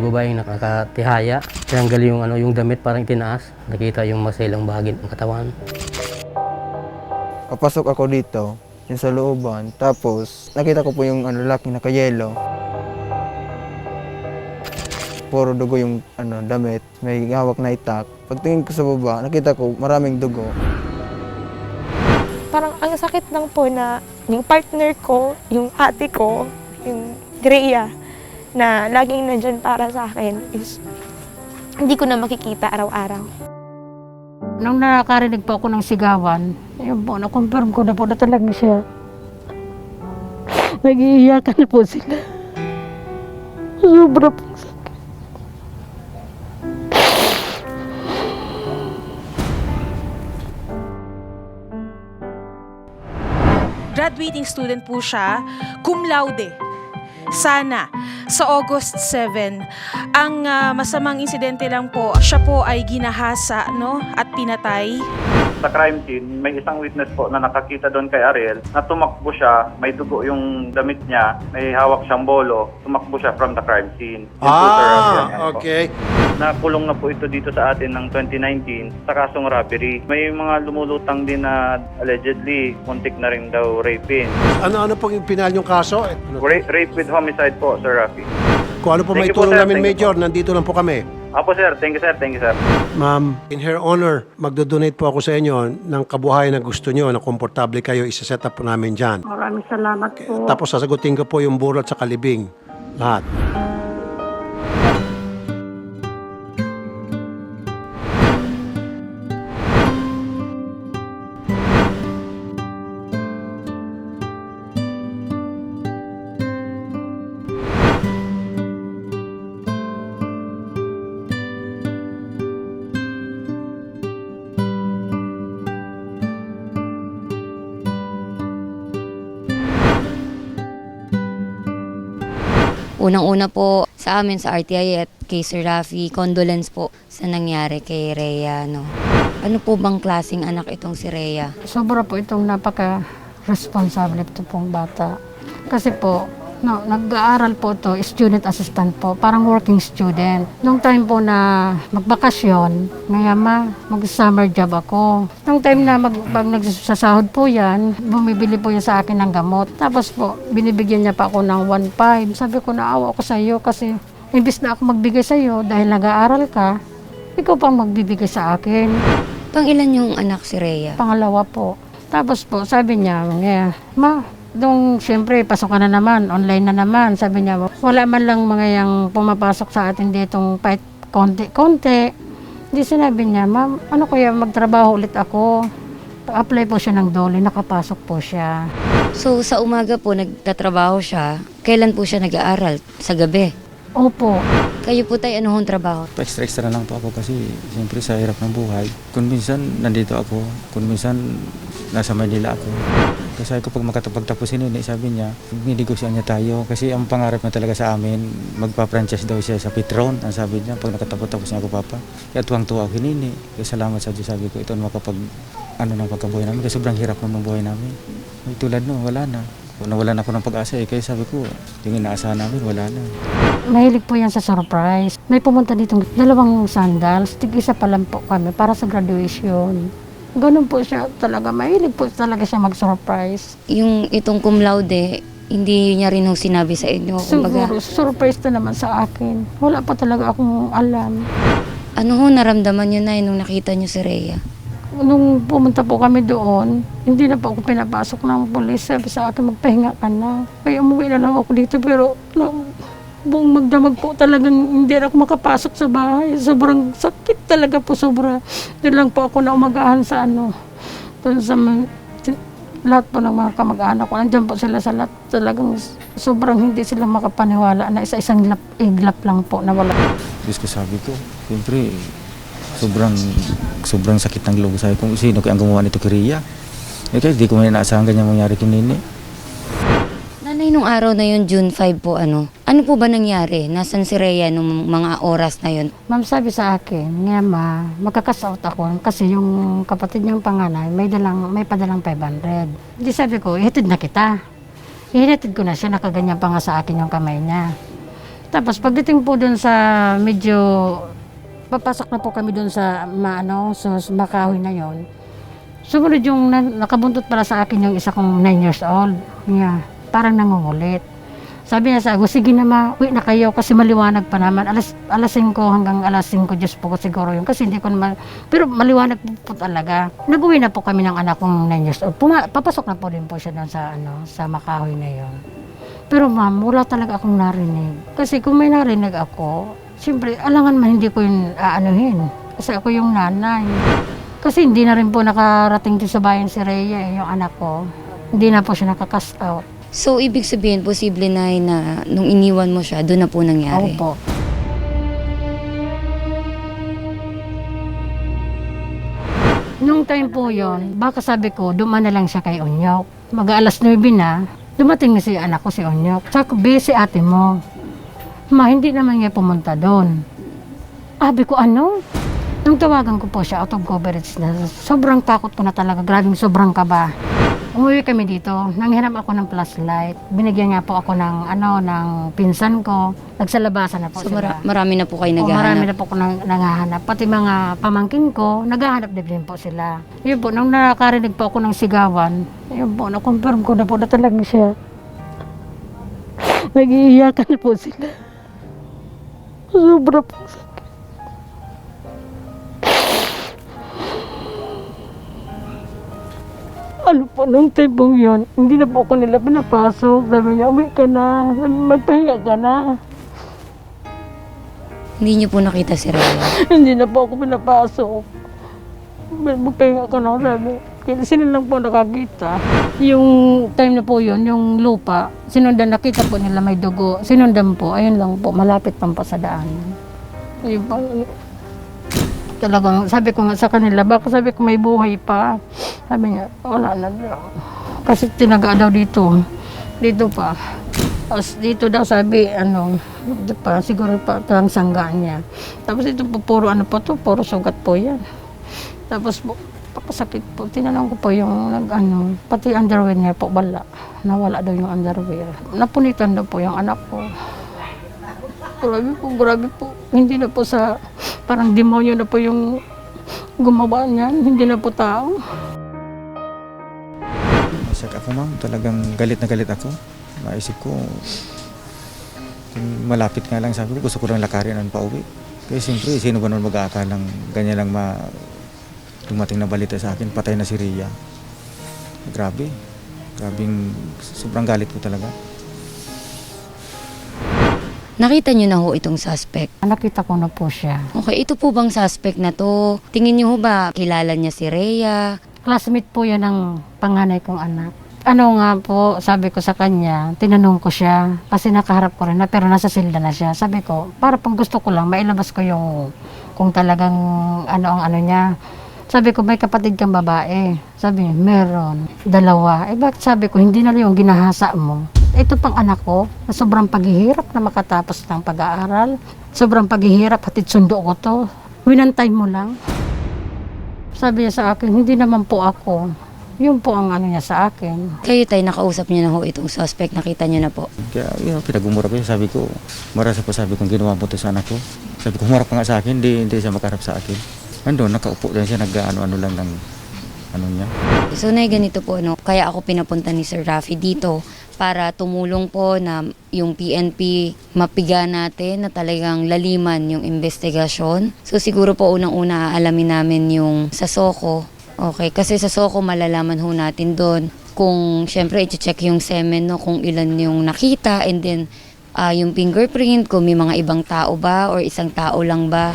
may babaeng nakakatihaya. Tinanggal yung, ano, yung damit parang itinaas. Nakita yung masailang bahagi ng katawan. Papasok ako dito, yung sa looban. Tapos, nakita ko po yung ano, lalaking nakayelo. Puro dugo yung ano, damit. May hawak na itak. Pagtingin ko sa baba, nakita ko maraming dugo. Parang ang sakit lang po na yung partner ko, yung ate ko, yung Drea, na laging nandyan para sa akin is hindi ko na makikita araw-araw. Nung nakakarinig po ako ng sigawan, yun po, na-confirm ko na po na talaga siya. Nag-iiyakan po sila. Sobra po. graduating student po siya, cum laude. Sana sa August 7, ang ah, masamang insidente lang po, siya po ay ginahasa no, at pinatay. Sa crime scene, may isang witness po na nakakita doon kay Ariel na tumakbo siya, may dugo yung damit niya, may hawak siyang bolo, tumakbo siya from the crime scene. Yan Ah, po. okay. Nakulong na po ito dito sa atin ng 2019 sa kasong robbery. May mga lumulutang din na allegedly muntik na rin daw raping. Ano-ano pong pinal yung kaso? Eh, ano- Ra- rape with homicide po, Sir Rafi. Kung ano po may Thank you po, tulong sir. namin, Thank you Major, nandito lang po kami. Apo sir, thank you sir, thank you sir. Ma'am, in her honor, magdodonate po ako sa inyo ng kabuhayan na gusto nyo, na komportable kayo, isa-set up po namin dyan. Maraming salamat po. Tapos sasagutin ko po yung burat sa kalibing. Lahat. Unang-una po sa amin sa RTI at kay Sir Rafi, condolence po sa nangyari kay Rhea. No? Ano po bang klaseng anak itong si Rhea? Sobra po itong napaka-responsable ito pong bata. Kasi po, no, nag-aaral po to, student assistant po, parang working student. Nung time po na magbakasyon, ngayon ma, mag-summer job ako. Nung time na mag, pag nagsasahod po yan, bumibili po yan sa akin ng gamot. Tapos po, binibigyan niya pa ako ng 1.5. Sabi ko, naawa ako sa iyo kasi imbis na ako magbigay sa iyo dahil nag-aaral ka, ikaw pang magbibigay sa akin. Pang ilan yung anak si Rhea? Pangalawa po. Tapos po, sabi niya, "Nga, ma, nung siyempre, pasok ka na naman, online na naman. Sabi niya, wala man lang mga yung pumapasok sa atin ditong kahit konti-konti. Di sinabi niya, ma'am, ano kaya magtrabaho ulit ako? Apply po siya ng dole, nakapasok po siya. So sa umaga po nagtatrabaho siya. Kailan po siya nag-aaral? Sa gabi. Opo, Kayo po tayo ano hong trabaho? Pa-extra-extra na lang po ako kasi siyempre sa hirap ng buhay. Kung minsan nandito ako, kung minsan nasa Manila ako. Kasi ko pag makatapagtapusin yun, sabi niya, ninegosyoan niya tayo. Kasi ang pangarap na talaga sa amin, magpa-franchise daw siya sa Petron. Ang sabi niya, pag nakatapos-tapos niya ako, Papa. Kaya tuwang-tuwa ako hinini. Kaya salamat sa Diyos, sabi ko, ito ang makapag, ano ng pagkabuhay namin. Kasi sobrang hirap ng buhay namin. May tulad no, wala na. Nawalan ako ng pag-asa eh. Kaya sabi ko, yung inaasahan namin, wala na. mahilig po yan sa surprise. May pumunta dito dalawang sandals, tig-isa pa lang po kami para sa graduation. Ganun po siya talaga, mahilig po talaga siya mag-surprise. Yung itong cum laude, hindi niya rin ho sinabi sa inyo. Kumbaga, Siguro, surprise na naman sa akin. Wala pa talaga akong alam. ano ho naramdaman niyo na nung nakita niyo si Rhea? Nung pumunta po kami doon, hindi na po ako pinapasok ng polis. Sabi sa akin, magpahinga ka na. Kaya umuwi na lang ako dito. Pero no, buong magdamag po talagang hindi ako makapasok sa bahay. Sobrang sakit talaga po, sobra. Doon lang po ako na umagahan sa ano, doon sa lahat po ng mga kamag-anak ko. Nandiyan po sila sa lahat. Talagang sobrang hindi sila makapaniwala na isa-isang lap, iglap lang po na wala. Diyos ko ko, siyempre, sobrang, sobrang sakit ng loob. Sabi ko, sino kaya ang gumawa nito kay? Eh kaya di ko may inaasahan ganyan mangyari kay Nini. Nung araw na yun, June 5 po, ano? Ano po ba nangyari? Nasaan si Rhea nung mga oras na yun? Ma'am sabi sa akin, nga ma, magkakasout ako kasi yung kapatid niyang panganay may dalang may padalang 500. Di sabi ko, ihatid na kita. Ihatid ko na siya, nakaganyan pa nga sa akin yung kamay niya. Tapos pagdating po dun sa medyo papasok na po kami dun sa maano sa sa makahoy na yon. Sumunod yung na, nakabuntot pala sa akin yung isa kong 9 years old. Niya, parang nangungulit. Sabi niya sa ako, sige na ma, uwi na kayo kasi maliwanag pa naman. Alas, alas 5 hanggang alas 5, Diyos po ko siguro yun. Kasi hindi ko naman, pero maliwanag po, talaga. Nag-uwi na po kami ng anak kong 9 years old. Puma, papasok na po din po siya doon sa, ano, sa makahoy na yon. Pero ma'am, wala talaga akong narinig. Kasi kung may narinig ako, siyempre, alangan man hindi ko yun aanuhin. Kasi ako yung nanay. Kasi hindi na rin po nakarating din sa bayan si Rhea, eh, yung anak ko. Hindi na po siya nakakast out. So, ibig sabihin, posible na na nung iniwan mo siya, doon na po nangyari. Opo. Nung time po yon, baka sabi ko, duman na lang siya kay Onyok. Mag-aalas 9 na, dumating na si anak ko si Onyok. Ko, busy ate mo. Ma, hindi naman niya pumunta doon. Sabi ko, ano? Nung tawagan ko po siya, out of coverage na, sobrang takot ko na talaga, grabing sobrang kaba. Umuwi kami dito, nanghiram ako ng flashlight. Binigyan nga po ako ng, ano, ng pinsan ko. Nagsalabasan na po So, sila. mara- marami na po kayo O, marami naghahanap. na po ko nang, nanghahanap. Pati mga pamangkin ko, naghahanap din, din po sila. Yun po, nung nakarinig po ako ng sigawan, yun po, na-confirm ko na po na talaga siya. Nag-iiyakan na po sila. Sobra po sakit. Ano po, nung time pong yun, hindi na po ako nila pinapasok. Sabi niya, uwi ka na, magpahinga ka na. Hindi niyo po nakita si Rhea. Hindi na po ako pinapasok. Magpahinga ka na, sabi. Kaya sila lang po nakakita. Yung time na po yun, yung lupa, sinundan, nakita po nila may dugo. Sinundan po, ayun lang po, malapit pang pa sa daan. Ayun po, talagang sabi ko nga sa kanila, baka sabi ko may buhay pa. Sabi niya, wala na daw. Kasi tinaga daw dito. Dito pa. Tapos dito daw sabi, ano, dito pa, siguro pa ang sangga niya. Tapos ito po, puro ano po to, puro sugat po yan. Tapos po, papasakit po, tinanong ko po yung nag, ano, pati underwear niya po, wala. Nawala daw yung underwear. Napunitan daw po yung anak ko. Grabe po, grabe po. Hindi na po sa, parang demonyo na po yung gumawa niyan. Hindi na po tao. Masak ako ma'am, talagang galit na galit ako. Naisip ko, malapit nga lang sabi ko, gusto ko lang lakarin ang pauwi. Kaya siyempre, sino ba naman mag-aakalang ganyan lang ma dumating na balita sa akin, patay na si Ria. Grabe. Grabing, sobrang galit ko talaga. Nakita niyo na ho itong suspect. Nakita ko na po siya. Okay, ito po bang suspect na to? Tingin niyo ho ba kilala niya si Rhea? Classmate po yan ng panganay kong anak. Ano nga po, sabi ko sa kanya, tinanong ko siya, kasi nakaharap ko rin na, pero nasa silda na siya. Sabi ko, para pang gusto ko lang, mailabas ko yung, kung talagang ano ang ano niya. Sabi ko, may kapatid kang babae. Sabi niya, meron. Dalawa. Eh, bakit sabi ko, hindi na yung ginahasa mo? Ito pang anak ko, na sobrang paghihirap na makatapos ng pag-aaral. Sobrang paghihirap, hatid sundo ko to. Winantay mo lang. Sabi niya sa akin, hindi naman po ako. Yun po ang ano niya sa akin. Kayo tayo nakausap niyo na ho itong suspect. Nakita niyo na po. Kaya yun, pinagumura ko yun. Sabi ko, marasa po sabi ko, ginawa mo to sa anak ko. Sabi ko, humarap ka nga sa akin, hindi, hindi siya makarap sa akin. Andun, nakaupo lang siya, nag-ano-ano lang ng ano niya. So, na ganito po, no? kaya ako pinapunta ni Sir Rafi dito para tumulong po na yung PNP mapiga natin na talagang laliman yung investigasyon. So, siguro po unang-una aalamin namin yung sa Soko. Okay, kasi sa Soko malalaman ho natin doon kung syempre i-check yung semen, no? kung ilan yung nakita and then ah, yung fingerprint, kung may mga ibang tao ba or isang tao lang ba.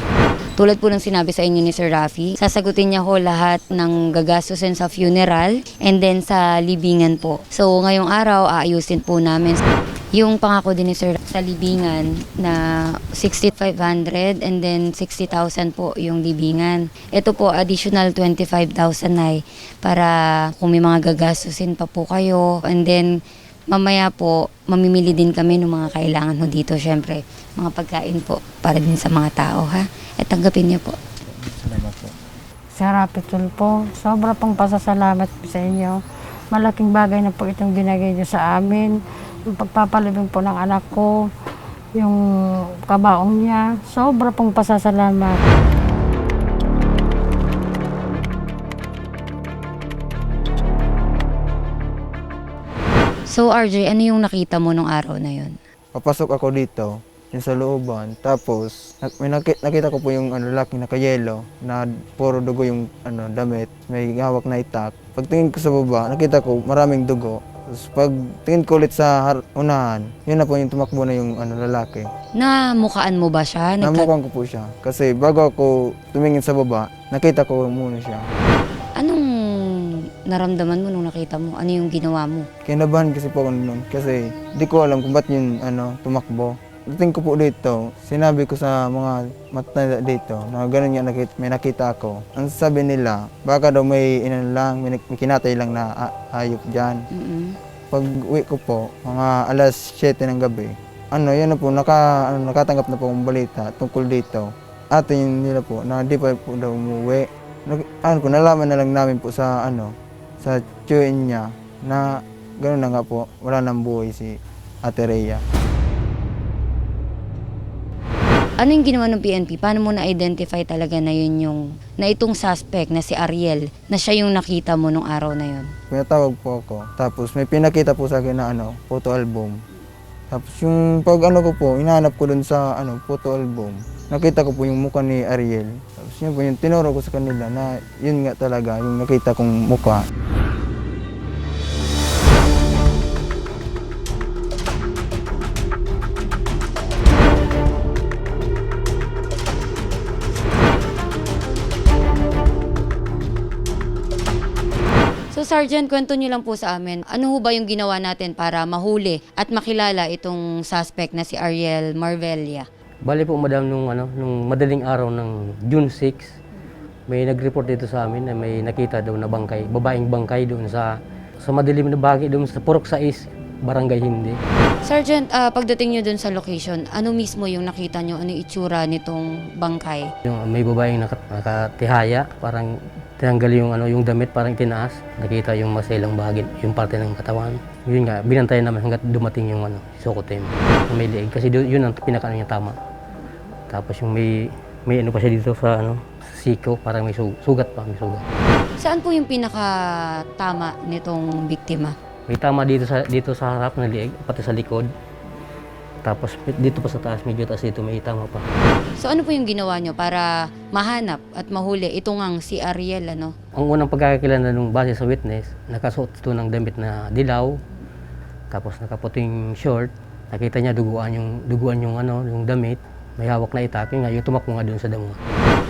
Tulad po ng sinabi sa inyo ni Sir Rafi, sasagutin niya ho lahat ng gagastusin sa funeral and then sa libingan po. So ngayong araw, aayusin po namin yung pangako din ni Sir sa libingan na 6,500 and then 60,000 po yung libingan. Ito po additional 25,000 na para kung may mga gagastusin pa po kayo and then mamaya po, mamimili din kami ng mga kailangan ho dito, syempre. Mga pagkain po, para din sa mga tao, ha? At tanggapin niyo po. Salamat po. Sir Rapitul po, sobra pong pasasalamat po sa inyo. Malaking bagay na po itong binigay niyo sa amin. Yung pagpapalibing po ng anak ko. yung kabaong niya. Sobra pong pasasalamat. So RJ, ano yung nakita mo nung araw na yun? Papasok ako dito, yung sa looban. Tapos, may nakita, nakita ko po yung ano, lalaking nakayelo na puro dugo yung ano, damit. May hawak na itak. Pagtingin ko sa baba, nakita ko maraming dugo. Tapos pag tingin ko ulit sa har- unahan, yun na po yung tumakbo na yung ano, lalaki. Namukaan mo ba siya? Nagka- Namukhang ko po siya. Kasi bago ako tumingin sa baba, nakita ko muna siya. Naramdaman mo nung nakita mo? Ano yung ginawa mo? Kinabahan kasi po ako noon kasi di ko alam kung ba't yun ano, tumakbo. Dating ko po dito, sinabi ko sa mga matanda dito na ganun nga nakita, may nakita ako. Ang sabi nila, baka daw may inan lang, may, kinatay lang na a- hayop dyan. Mm-mm. Pag uwi ko po, mga alas 7 ng gabi, ano, yun na po, naka, ano, nakatanggap na po akong balita tungkol dito. Atin nila po na di pa po daw umuwi. Nag, ano po, nalaman na lang namin po sa ano, sa tiyuin niya na gano'n na nga po, wala nang buhay si Ate Rhea. Ano yung ginawa ng PNP? Paano mo na-identify talaga na yun yung, na itong suspect na si Ariel, na siya yung nakita mo nung araw na yun? Pinatawag po ako. Tapos may pinakita po sa akin na ano, photo album. Tapos yung pag ano ko po, inahanap ko dun sa ano, photo album. Nakita ko po yung mukha ni Ariel. Tapos yun po yung tinuro ko sa kanila na yun nga talaga yung nakita kong mukha. Sergeant, kwento niyo lang po sa amin, ano ho ba yung ginawa natin para mahuli at makilala itong suspect na si Ariel Marvelia? Bali po madam nung ano nung madaling araw ng June 6, may nag-report dito sa amin na may nakita daw na bangkay, babaeng bangkay doon sa sa madilim na bahagi doon sa Purok 6, Barangay Hindi. Sergeant, ah, pagdating niyo dun sa location, ano mismo yung nakita niyo? Ano yung itsura nitong bangkay? Yung may babaeng naka, nakatihaya, parang tinanggal yung ano yung damit parang tinaas. Nakita yung maselang bahagi, yung parte ng katawan. Yun nga, binantayan naman hanggat dumating yung ano, Sokotem. Na may liig kasi yun ang pinaka niya tama. Tapos yung may may ano pa siya dito sa ano, sa siko, parang may su- sugat pa, may sugat. Saan po yung pinakatama nitong biktima? May tama dito sa dito sa harap ng liig, pati sa likod. Tapos dito pa sa taas, medyo taas dito may tama pa. So ano po yung ginawa niyo para mahanap at mahuli ito ngang si Ariel ano? Ang unang pagkakakilala nung base sa witness, nakasuot ito ng damit na dilaw, tapos nakaputing short. Nakita niya duguan yung duguan yung ano, yung damit, may hawak na itak, nga yung tumakbo nga doon sa damo.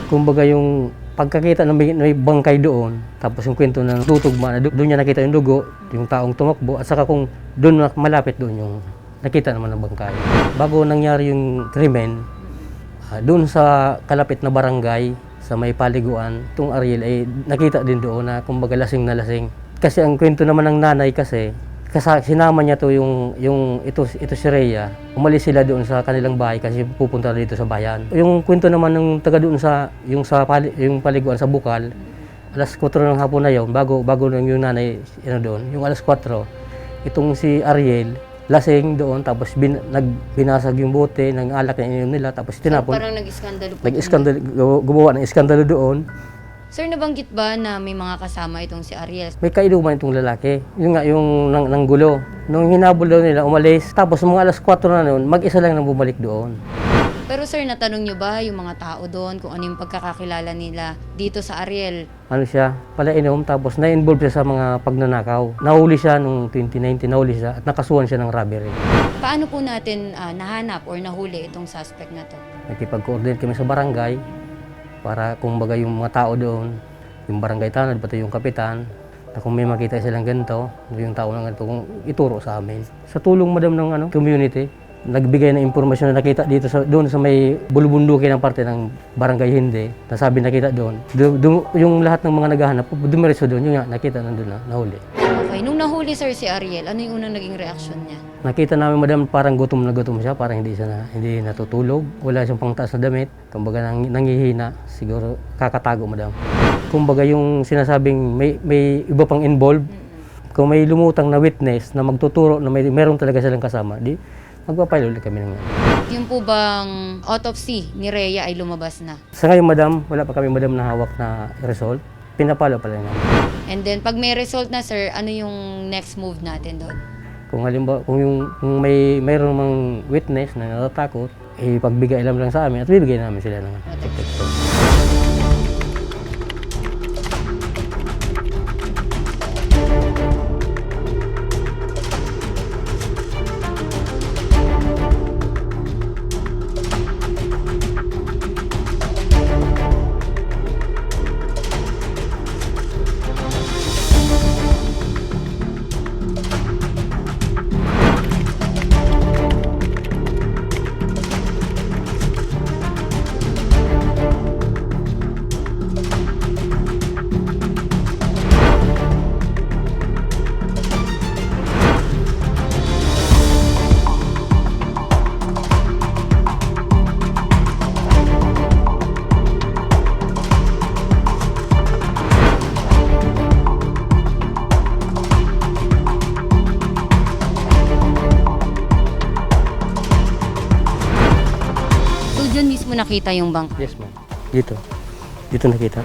Kumbaga yung pagkakita ng may, may bangkay doon, tapos yung kwento ng tutugma na do- doon niya nakita yung dugo, yung taong tumakbo, at saka kung doon na- malapit doon yung nakita naman ng bangkay. Bago nangyari yung krimen, Ah, doon sa kalapit na barangay, sa may paliguan, itong Ariel ay nakita din doon na kumbaga lasing na lasing. Kasi ang kwento naman ng nanay kasi, kasa, sinama niya to yung, yung ito, ito si Rhea. Umalis sila doon sa kanilang bahay kasi pupunta dito sa bayan. Yung kwento naman ng taga doon sa, yung sa pali, yung paliguan sa Bukal, alas 4 ng hapon na yon bago, bago nang yung nanay ano doon, yung alas 4, itong si Ariel, lasing doon, tapos bin, nagbinasag yung bote ng alak na ininom nila, tapos tinapon. Parang nag-iskandalo po. Nag-iskandalo, gu- gumawa ng iskandalo doon. Sir, nabanggit ba na may mga kasama itong si Ariel? May kainuman itong lalaki. Yun nga, yung nang, nang gulo. Nung hinabol daw nila, umalis. Tapos mga alas 4 na noon, mag-isa lang nang bumalik doon. Pero sir, natanong niyo ba yung mga tao doon kung ano yung pagkakakilala nila dito sa Ariel? Ano siya, pala inom, tapos na-involve siya sa mga pagnanakaw. Nahuli siya nung 2019, nahuli siya at nakasuhan siya ng robbery. Paano po natin ah, nahanap or nahuli itong suspect na to? Nakipag-coordinate kami sa barangay para kung baga yung mga tao doon, yung barangay tanod, pati yung kapitan, na kung may makita silang ganito, yung tao ng ganito, kung ituro sa amin. Sa tulong madam ng ano, community, nagbigay ng impormasyon na nakita dito sa doon sa may bulubundukin ng parte ng barangay Hindi, nasabi nakita doon. Du, du- yung lahat ng mga naghahanap, dumiretso doon, yung nga, nakita nandun na, nahuli. Okay, nung nahuli sir si Ariel, ano yung unang naging reaksyon niya? Nakita namin madam parang gutom na gutom siya, parang hindi siya na, hindi natutulog. Wala siyang pangtaas na damit. Kumbaga nang, nangihina, siguro kakatago madam. Kumbaga yung sinasabing may, may iba pang involved, kung may lumutang na witness na magtuturo na may meron talaga silang kasama, di magpapail ulit kami ng Yung po bang autopsy ni Rhea ay lumabas na. Sa ngayon, madam, wala pa kami madam na hawak na result. Pinapalo pa lang namin. And then, pag may result na, sir, ano yung next move natin doon? Kung halimbawa, kung, yung, kung may mayroong mang witness na natatakot, eh, pagbigay alam lang sa amin at bibigyan namin sila ng protection. Nakita yung bank. Yes, ma'am. Dito. Dito nakita.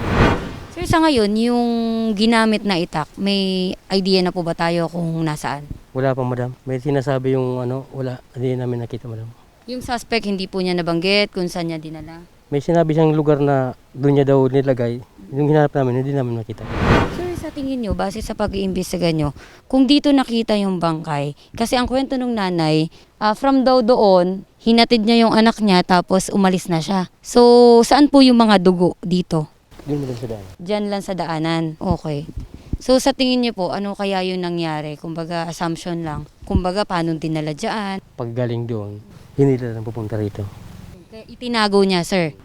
Sir, sa ngayon, yung ginamit na itak, may idea na po ba tayo kung nasaan? Wala pa, madam. May sinasabi yung ano, wala. Hindi namin nakita, madam. Yung suspect, hindi po niya nabanggit kung saan niya dinala. May sinabi siyang lugar na doon niya daw nilagay. Yung hinanap namin, hindi namin makita. Sir, sa tingin nyo, base sa pag-iimbestiga nyo, kung dito nakita yung bangkay, kasi ang kwento ng nanay, ah, from daw doon, hinatid niya yung anak niya tapos umalis na siya. So, saan po yung mga dugo dito? Mo lang sa daan. Diyan lang sa daanan. Okay. So, sa tingin niyo po, ano kaya yung nangyari? Kumbaga, assumption lang. Kumbaga, paano dinala dyan? Pag galing doon, hindi lang pupunta rito. Itinago niya, sir.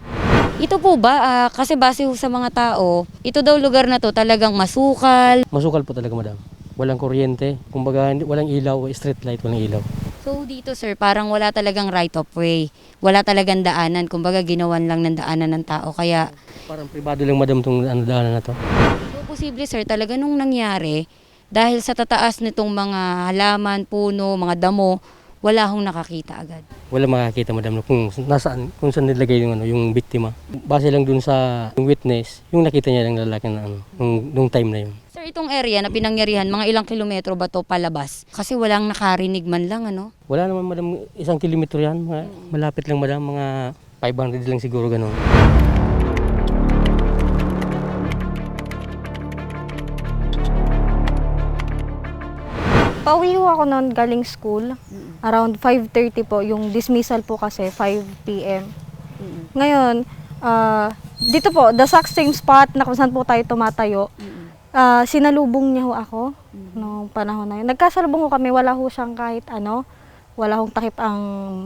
Ito po ba, ah, kasi base ho sa mga tao, ito daw lugar na to talagang masukal. Masukal po talaga, madam. Walang kuryente. Kumbaga, hindi- walang ilaw, street light, walang ilaw. So dito sir, parang wala talagang right of way. Wala talagang daanan. Kumbaga ginawan lang ng daanan ng tao. Kaya, Parang pribado lang, madam, itong ano, daanan na to. so posible sir, talaga nung nangyari, dahil sa tataas nitong mga halaman, puno, mga damo, wala hong nakakita agad. Wala makakita, madam, kung nasaan, kung saan nilagay yung, ano, yung biktima. Base lang dun sa yung witness, yung nakita niya ng lalaki na ano, nung, nung time na yun. Sir, itong area na pinangyarihan, mga ilang kilometro ba to palabas? Kasi walang nakarinig man lang, ano? Wala naman, madam, isang kilometro yan. Mga, malapit lang, madam, mga 500 lang siguro ganun. Pauwi ho ako noon galing school. Around 5.30 po. Yung dismissal po kasi 5 p.m. Ngayon, ah, dito po, the exact same spot na kung saan po tayo tumatayo, ah, sinalubong niya ho ako noong panahon na yun. Nagkasalubong ho kami, wala ho siyang kahit ano, wala hong takip ang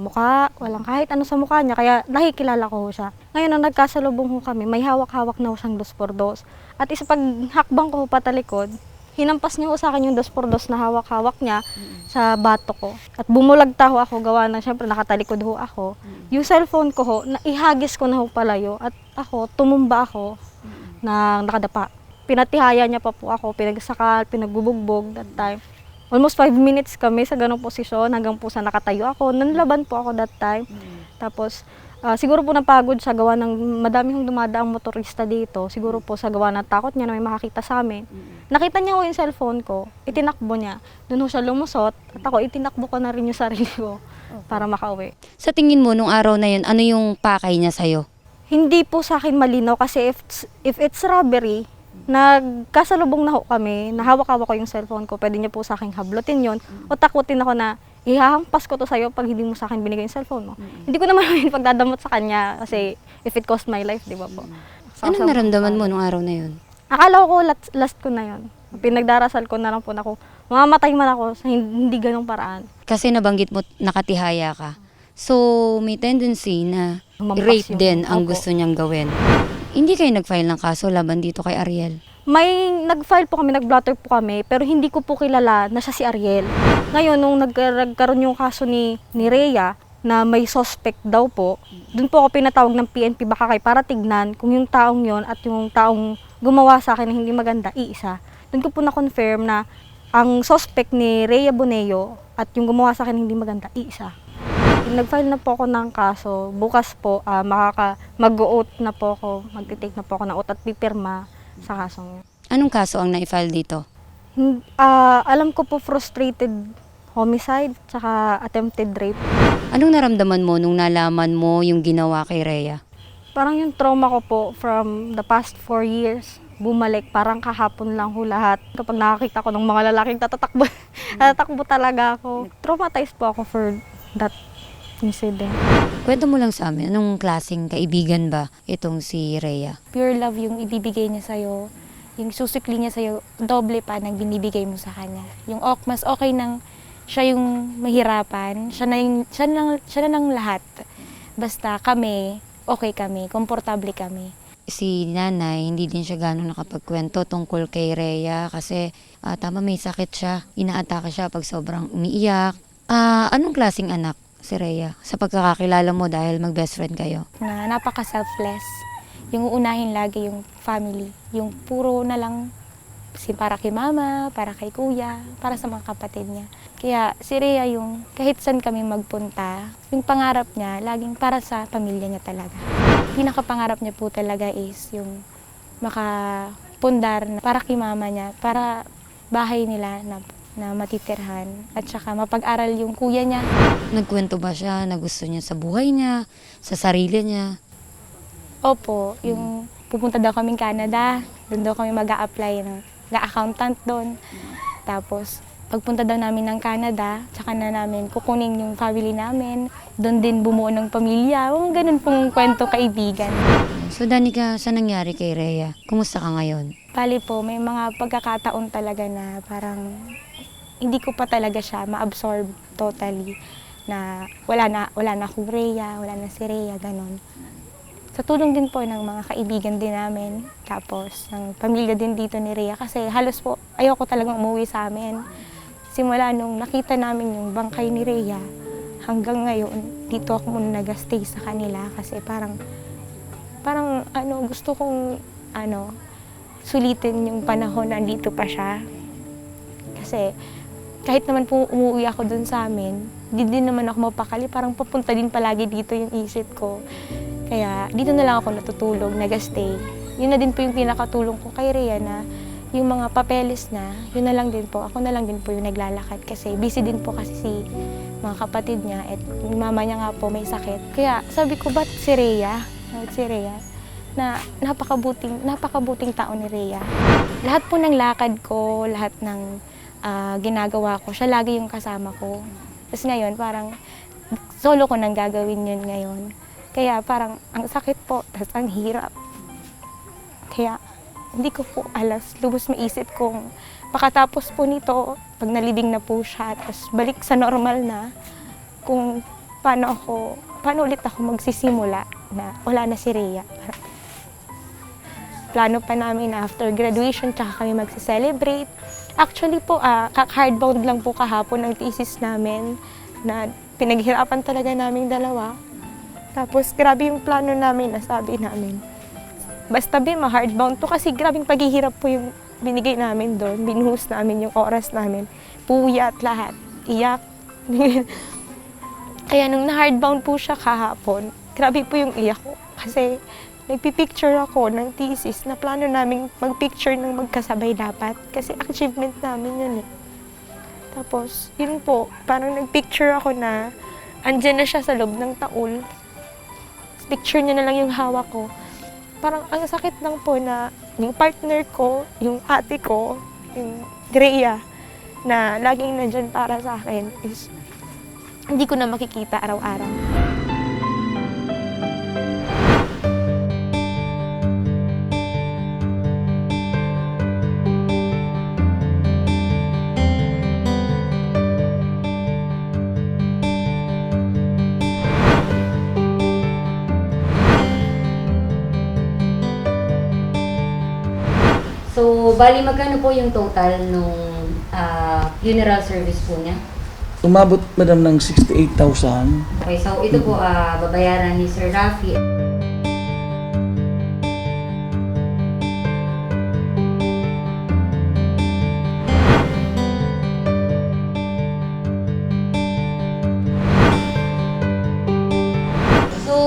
mukha, walang kahit ano sa mukha niya, kaya nakikilala ko ho siya. Ngayon, nang nagkasalubong ho kami, may hawak-hawak na ho siyang dos por dos. At isa pag hakbang ko ho patalikod, hinampas niya sa akin yung dos por dos na hawak-hawak niya sa bato ko. At bumulagta ho ako, gawa na syempre nakatalikod ho ako. Yung cellphone ko ho, na ihagis ko na ho palayo at ako, tumumba ako na nakadapa. Pinatihaya niya pa po ako, pinagsakal, pinagbubugbog that time. Almost five minutes kami sa ganong posisyon hanggang po sa nakatayo ako. Nanlaban po ako that time. Tapos, ah, siguro po napagod sa gawa ng madami hong dumadaang motorista dito. Siguro po sa gawa ng takot niya na may makakita sa amin. Nakita niya ko yung cellphone ko, itinakbo niya. Doon ho siya lumusot at ako itinakbo ko na rin yung sarili ko para makauwi. Sa tingin mo, nung araw na yun, ano yung pakay niya sa'yo? Hindi po sa akin malinaw kasi if, if it's robbery, nagkasalubong na ho kami, nahawak-hawak ko yung cellphone ko, pwede niya po sa akin hablutin yon o takutin ako na ihahampas ko to sa'yo pag hindi mo sa akin binigay yung cellphone mo. Hindi ko naman yun pagdadamot sa kanya kasi if it cost my life, di ba po? Sa- Anong naramdaman mo nung araw na yun? Akala ko last, last ko na yon. Pinagdarasal ko na lang po na ako, mamamatay man ako sa hin- hindi ganong paraan. Kasi nabanggit mo nakatihaya ka. So, may tendency na Lumampas rape din ang Opo. gusto niyang gawin. Hindi kayo nag-file ng kaso laban dito kay Ariel. May nag-file po kami, nag-blotter po kami, pero hindi ko po kilala na siya si Ariel. Ngayon, nung nagka- nagkaroon yung kaso ni, ni Rhea, na may suspect daw po, dun po ako pinatawag ng PNP baka kay para tignan kung yung taong yon at yung taong gumawa sa akin na hindi maganda, iisa. Dun ko po na-confirm na ang suspect ni Rhea Boneo at yung gumawa sa akin na hindi maganda, iisa. Nag-file na po ako ng kaso. Bukas po, ah, makaka mag-oath na po ako. Magtitake na po ako ng oath at pipirma sa kasong yun. Anong kaso ang na-file dito? Ah, alam ko po frustrated homicide tsaka attempted rape. Anong naramdaman mo nung nalaman mo yung ginawa kay Rhea? Parang yung trauma ko po from the past four years, bumalik, parang kahapon lang ho lahat. Kapag nakakita ko ng mga lalaking tatatakbo, tatatakbo talaga ako. Traumatized po ako for that incident. Kwento mo lang sa amin, anong klaseng kaibigan ba itong si Rhea? pure love yung ibibigay niya sa'yo, yung susikli niya sa'yo, doble pa ng binibigay mo sa kanya. Yung ok, mas okay nang siya yung mahirapan, siya na, yung, siya na, siya na ng lahat. Basta kami, okay kami, komportable kami. Si nanay, hindi din siya gano'ng nakapagkwento tungkol kay Rhea kasi ah, tama may sakit siya. Inaatake siya pag sobrang umiiyak. Ah, anong klaseng anak si Rhea sa pagkakakilala mo dahil mag-best friend kayo? Na napaka-selfless. Yung uunahin lagi yung family. Yung puro na lang si para kay mama, para kay kuya, para sa mga kapatid niya. Kaya si Rhea yung kahit saan kami magpunta, yung pangarap niya laging para sa pamilya niya talaga. Pinakapangarap niya po talaga is yung makapundar na para kay mama niya, para bahay nila na, na matitirhan at saka mapag-aral yung kuya niya. Nagkwento ba siya na gusto niya sa buhay niya, sa sarili niya? Opo, yung pupunta daw kaming Canada, doon daw kami mag apply ng ga-accountant doon. Tapos, pagpunta daw namin ng Canada, tsaka na namin kukunin yung family namin. Doon din bumuo ng pamilya. Mga ganun pong kwento kaibigan. So Danica, sa nangyari kay Rhea? Kumusta ka ngayon? Bali po, may mga pagkakataon talaga na parang hindi ko pa talaga siya ma-absorb totally na wala na wala na akong Rhea, wala na si Rhea, ganun. Sa tulong din po ng mga kaibigan din namin, tapos ng pamilya din dito ni Rhea kasi halos po ayoko talagang umuwi sa amin. Simula nung nakita namin yung bangkay ni Rhea, hanggang ngayon, dito ako muna nag-stay sa kanila kasi parang parang ano, gusto kong ano, sulitin yung panahon na andito pa siya. Kasi kahit naman po umuwi ako dun sa amin, di din naman ako mapakali, parang papunta din palagi dito yung isip ko. Kaya dito na lang ako natutulog, nag-stay. Yun na din po yung pinakatulong ko kay Rhea na yung mga papeles na, yun na lang din po. Ako na lang din po yung naglalakad kasi busy din po kasi si mga kapatid niya at mama niya nga po may sakit. Kaya sabi ko, ba't si Rhea? Si Rhea? Na napakabuting, napakabuting tao ni Rhea. Lahat po ng lakad ko, lahat ng ah, ginagawa ko, siya lagi yung kasama ko. Tapos ngayon, parang solo ko nang gagawin yun ngayon. Kaya parang ang sakit po, tapos ang hirap. Kaya hindi ko po alas, lubos maisip kung pakatapos po nito, pag nalibing na po siya, tapos balik sa normal na, kung paano ako, paano ulit ako magsisimula na wala na si Rhea. Plano pa namin na after graduation, tsaka kami magse-celebrate. Actually po, ah, kak-hardbound lang po kahapon ang thesis namin na pinaghirapan talaga namin dalawa. Tapos grabe yung plano namin, nasabi namin. Basta be, ma-hardbound to kasi grabing paghihirap po yung binigay namin doon. Binuhos namin yung oras namin. Puyat lahat. Iyak. Kaya nung na-hardbound po siya kahapon, grabe po yung iyak ko. Kasi nagpipicture ako ng thesis na plano namin magpicture ng magkasabay dapat. Kasi achievement namin yun eh. Tapos, yun po, parang nagpicture ako na andyan na siya sa loob ng taul. Picture niya na lang yung hawak ko. Parang ang sakit lang po na yung partner ko, yung ate ko, yung Drea, na laging nandyan para sa akin is hindi ko na makikita araw-araw. So, bali magkano po yung total nung ah, funeral service po niya? Umabot madam ng 68,000. Okay, so ito po ah, babayaran ni Sir Rafi.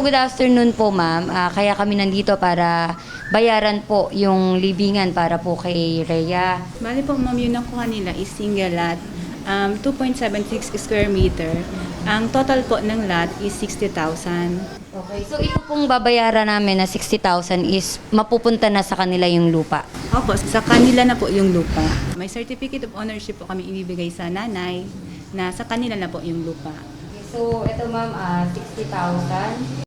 good afternoon po ma'am. Ah, kaya kami nandito para bayaran po yung libingan para po kay Rhea. Bali po ma'am, yung nakuha nila is single lot, um, 2.76 square meter. Ang total po ng lot is 60,000. Okay, so ito pong babayaran namin na 60,000 is mapupunta na sa kanila yung lupa. Opo, sa kanila na po yung lupa. May certificate of ownership po kami ibibigay sa nanay na sa kanila na po yung lupa. So, ito ma'am, ah, 60,000.